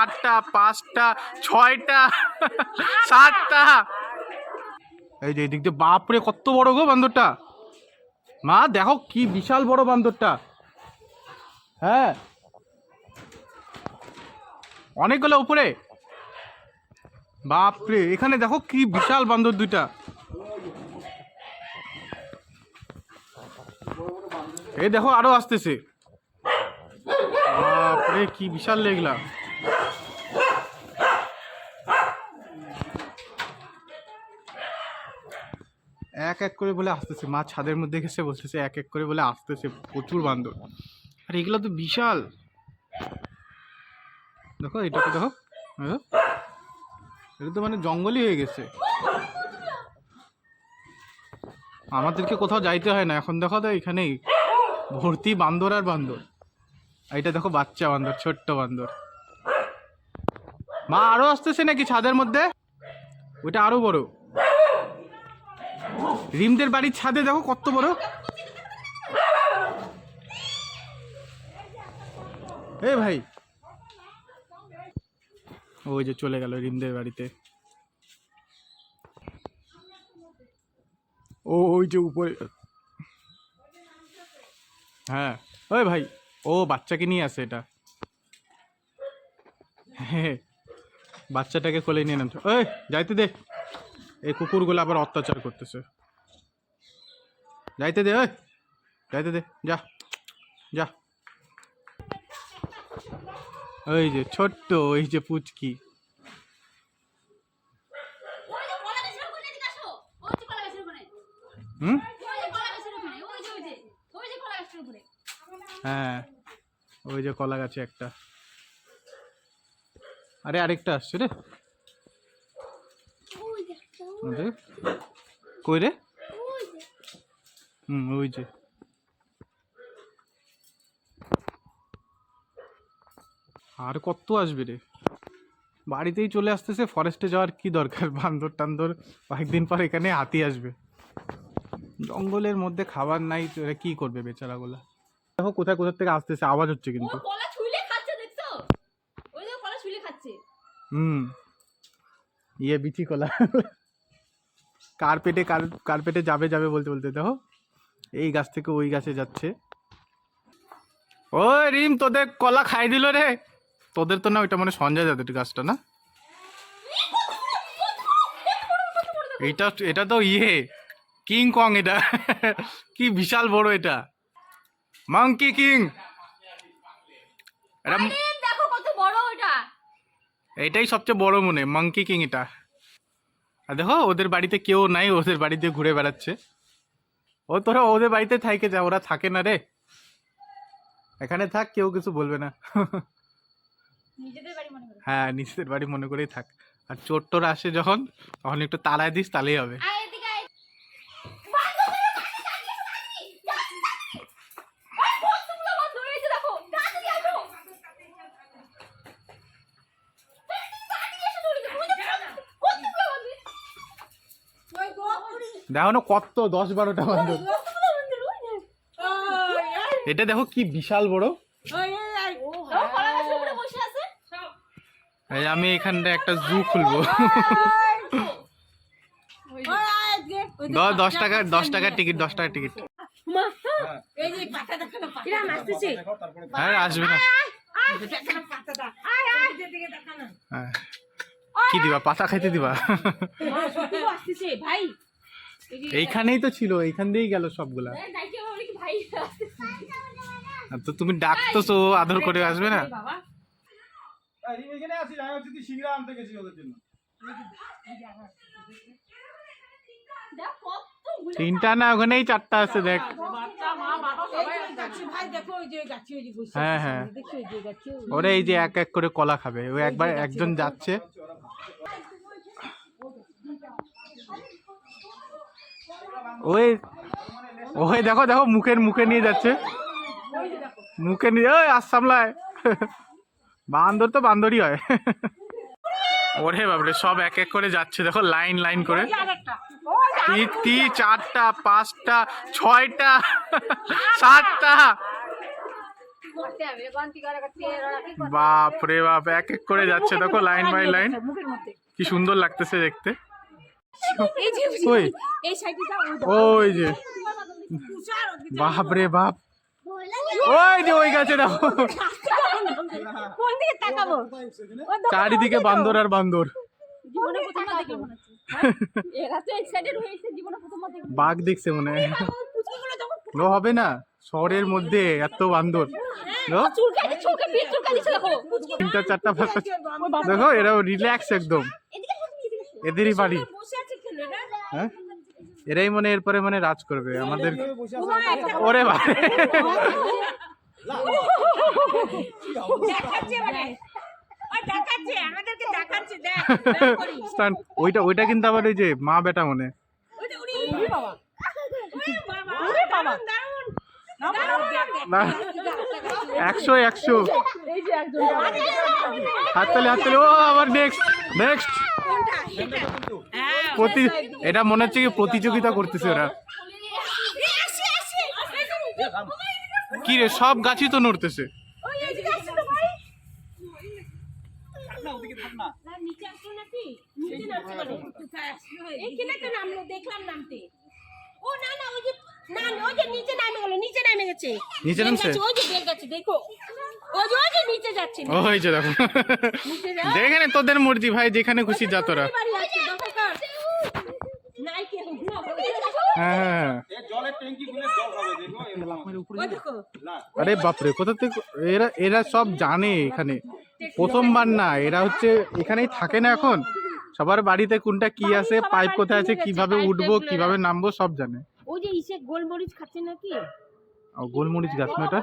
চারটা, পাঁচটা, ছয়টা, সাতটা। এই যে এদিক দিয়ে, বাপরে, কত বড় গো বান্দরটা। মা, দেখো কি বিশাল বড় বান্দরটা। হ্যাঁ। অনেকগুলো উপরে। বাপরে, এখানে দেখো কি বিশাল বান্দর দুইটা। এই দেখো আরও আসতেছে। বাপরে, কি বিশাল লেগলা। এক এক করে বলে আসতেছে। মা ছাদের মধ্যে গেছে বলতেছে, এক এক করে বলে আসতেছে প্রচুর বান্দর। আর এগুলো তো বিশাল। দেখো, এটাকে দেখো এটা তো মানে জঙ্গলই হয়ে গেছে। আমাদেরকে কোথাও যাইতে হয় না। এখন দেখো তো এখানেই। ভর্তি বান্দর আর বান্দর। এটা দেখো বাচ্চা বান্দর, ছোট্ট বান্দর। মা আরও আসতেছে নাকি ছাদের মধ্যে? ওইটা আরও বড়। রিমদের বাড়ির ছাদে দেখো কত বড়। এ ভাই। ওই যে চলে গেল রিমদের বাড়িতে। ও, ওই যে উপরে। হ্যাঁ। ওই ভাই, ও বাচ্চাকে নিয়ে আসে এটা। হ্যাঁ। বাচ্চাটাকে কোলে নিয়ে নামছে ওই যাইতে দে। এই কুকুরগুলো আবার অত্যাচার করতেছে। যাইতে দে ওই যাইতে দে যা যা ওই যে ছোট্ট ওই যে পুচকি। হুম। হ্যাঁ ওই যে কলা গাছে একটা আরে আরেকটা আসছে রে কই রে। হুম ওই যে। আর কত আসবে রে? বাড়িতেই চলে আসতেছে ফরেস্টে যাওয়ার কি দরকার? বান্দর টান্দর কয়েকদিন পর এখানে হাতি আসবে। জঙ্গলের মধ্যে খাবার নাই এরা কি করবে বেচারাগুলা? দেখো কোথায় কোথা থেকে আসতেছে আওয়াজ হচ্ছে কিন্তু। হুম। ইয়ে বিচি কলা। কার্পেটে কার কার্পেটে যাবে যাবে বলতে বলতে দেখো। এই গাছ থেকে ওই গাছে যাচ্ছে। ওই রিম তোদের কলা খাই দিল রে। তোদের তো না ওইটা মানে সঞ্জয় যাদের গাছটা না? এটা এটা তো ইয়ে কিং কং এটা। কি বিশাল বড় এটা। Monkey king. এটাই সবচেয়ে বড় মনে মাংকি কিং এটা। আর দেখো ওদের বাড়িতে কেউ নাই ওদের বাড়িতে ঘুরে বেড়াচ্ছে। ও তোরা ওদের বাড়িতে থাইকে যা ওরা থাকে না রে। এখানে থাক কেউ কিছু বলবে না। হ্যাঁ নিজেদের বাড়ি মনে করেই থাক। আর চোর টোর আসে যখন তখন একটু তাড়ায় দিস তাহলেই হবে। দেখো না কত দশ বারোটা বান্দর, এটা দেখো কি বিশাল বড়। ও কলা গাছের উপরে বসে আছে। এই আমি এখানটা একটা জু খুলবো। দশ টাকা দশ টাকার টিকিট দশ টাকার টিকিট হ্যাঁ। আসবে না। হ্যাঁ। কি দিবা? পাতা খাইতে দিবা? আসতেছে, ভাই। এইখানেই তো ছিল এইখান দিয়েই গেল সবগুলা। তো তুমি ডাকতেছো আদর করে আসবে না এখানে আসি আমি হচ্ছে সিংড়া আনতে গেছি ওদের জন্য তিনটা না ওখানেই চারটা আছে দেখ। হ্যাঁ হ্যাঁ। ওরা এই যে এক এক করে কলা খাবে ও একবার একজন যাচ্ছে। ওই ওই দেখো দেখো মুখের মুখে নিয়ে যাচ্ছে। মুখে নিয়ে, ওই আস সামলায়। বান্দর তো বান্দরই হয়। ওরে বাবরে সব এক এক করে যাচ্ছে, দেখো, লাইন লাইন করে। তিনটি চারটা, পাঁচটা, ছয়টা, সাতটা। করতে বাপ, এক এক করে যাচ্ছে, দেখো, লাইন বাই লাইন। কি সুন্দর লাগতেছে দেখতে। ওই ওই। যে বাপ রে বাপ। ওই যে ওই গাছে দেখো কোন দিকে তাকাবো? চারিদিকে বান্দর আর বান্দর। দেখলাম। বাঘ দেখছে মনে হয়। হবে না শহরের মধ্যে এত বান্দর। পুচকি তিনটা চারটা দেখো এরা রিল্যাক্স একদম। এদেরই বাড়ি। হ্যাঁ? এরাই মনে এরপরে মানে রাজ করবে। আমাদের ওরে বাবা। দেখাচ্ছে মানে ওই দেখাচ্ছে। আমাদেরকে দেখাচ্ছে দেখ স্টান ওইটা ওইটা কিন্তু আবার ওই যে মা বেটা মনে। ওরে ওরে বাবা। ওরে বাবা। ওরে বাবা। দারুণ না। একশো একশো। এই যে একজন। হাততালি হাততালি ও আবার নেক্সট নেক্সট প্রতি এটা মনে হচ্ছে কি প্রতিযোগিতা করতেছে ওরা। কি রে সব গাছই তো নড়তেছে। ওই এদিকে আসো তো ভাই থাক না ওদিকে থাক না না নিচে আসলো নাকি নিচে নামছে। কোথায় আসলো এইখানে তো নামলো দেখলাম নামতে ও না না ওই যে না না, ওই যে নিচে নামে গেল নিচে নামে গেছে নিচে বেল নামছে? গাছে, ওই যে বেল গাছে দেখো। ওই যে ওই যে নিচে যাচ্ছে। ওই যে দেখো যেখানে তোদের মর্জি ভাই যেখানে খুশি যা তোরা বাড়ি আছে দরকার নাই কেউ না হ্যাঁ হ্যাঁ এ জলের ট্যাঙ্কি খুলে জল হবে দেখো এরকম ওই দেখো না আরে বাপরে কোথা থেকে এরা এরা সব জানে এখানে। প্রথমবার না এরা হচ্ছে এখানেই থাকে না এখন। সবার বাড়িতে কোনটা কি আছে পাইপ কোথায় আছে কীভাবে উঠবো কীভাবে নামবো সব জানে। ওই যে ইসে গোলমরিচ খাচ্ছে নাকি? ও, গোলমরিচ গাছ না এটা?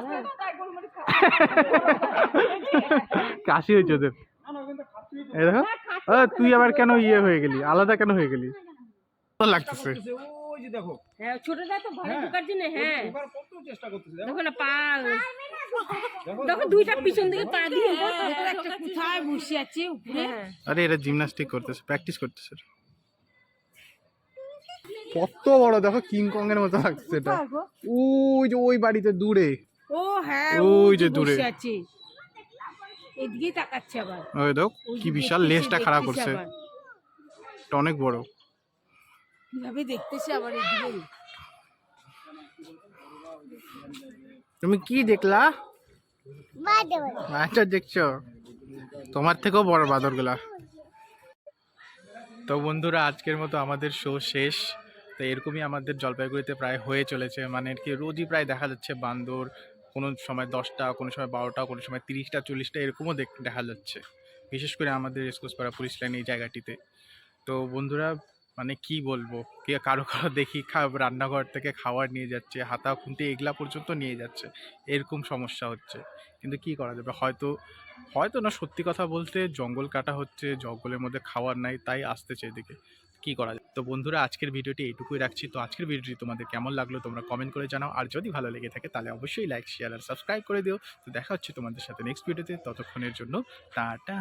কাশি হয়েছে ওদের। এই দেখো। ও, তুই আবার কেন ইয়ে হয়ে গেলি? আলাদা কেন হয়ে গেলি? ভালো লাগতেছে। দেখো। হ্যাঁ ছোটটা তো ঘরে হ্যাঁ। ঢোকার জন্য হ্যাঁ। কত চেষ্টা করতেছে দেখো। না পা দেখো দুইটা পিছন দিকে পা দিয়ে একটা কোথায় বসে আছে উপরে। আরে এরা জিমনাস্টিক করতেছে প্র্যাকটিস করতেছে কত বড় দেখো কিং কং এর মতো লাগছে এটা। ওই যে ওই বাড়িতে দূরে। ও হ্যাঁ ওই যে দূরে। আছে এদিকে তাকাচ্ছে আবার। ওই দেখো কি বিশাল লেজটা খারাপ করছে। এটা অনেক বড়। কীভাবে দেখতেছে আবার এদিকে? তুমি কি দেখলা? আচ্ছা দেখছ। তোমার থেকেও বড় বাদরগুলা। তো বন্ধুরা আজকের মতো আমাদের শো শেষ। তো এরকমই আমাদের জলপাইগুড়িতে প্রায় হয়ে চলেছে। মানে কি রোজই প্রায় দেখা যাচ্ছে বান্দর। কোনো সময় দশটা কোনো সময় বারোটা কোনো সময় তিরিশটা চল্লিশটা এরকমও দেখ- দেখা যাচ্ছে। বিশেষ করে আমাদের এসকোসপাড়া পুলিশ লাইন এই জায়গাটিতে। তো বন্ধুরা মানে কি বলব? কে কারও কারও দেখি রান্নাঘর থেকে খাবার নিয়ে যাচ্ছে, হাতা খুন্তি এগুলা পর্যন্ত নিয়ে যাচ্ছে। এরকম সমস্যা হচ্ছে। কিন্তু কি করা যাবে? হয়তো হয়তো না, সত্যি কথা বলতে জঙ্গল কাটা হচ্ছে, জঙ্গলের মধ্যে খাওয়ার নাই, তাই আসতেছে এদিকে। কি করা যায়? তো বন্ধুরা, আজকের ভিডিওটি এইটুকুই রাখছি। তো আজকের ভিডিওটি তোমাদের কেমন লাগল তোমরা কমেন্ট করে জানাও। আর যদি ভালো লেগে থাকে, তাহলে অবশ্যই লাইক শেয়ার আর সাবস্ক্রাইব করে দিও। তো দেখা হচ্ছে তোমাদের সাথে নেক্সট ভিডিওতে। ততক্ষণের জন্য, টাটা!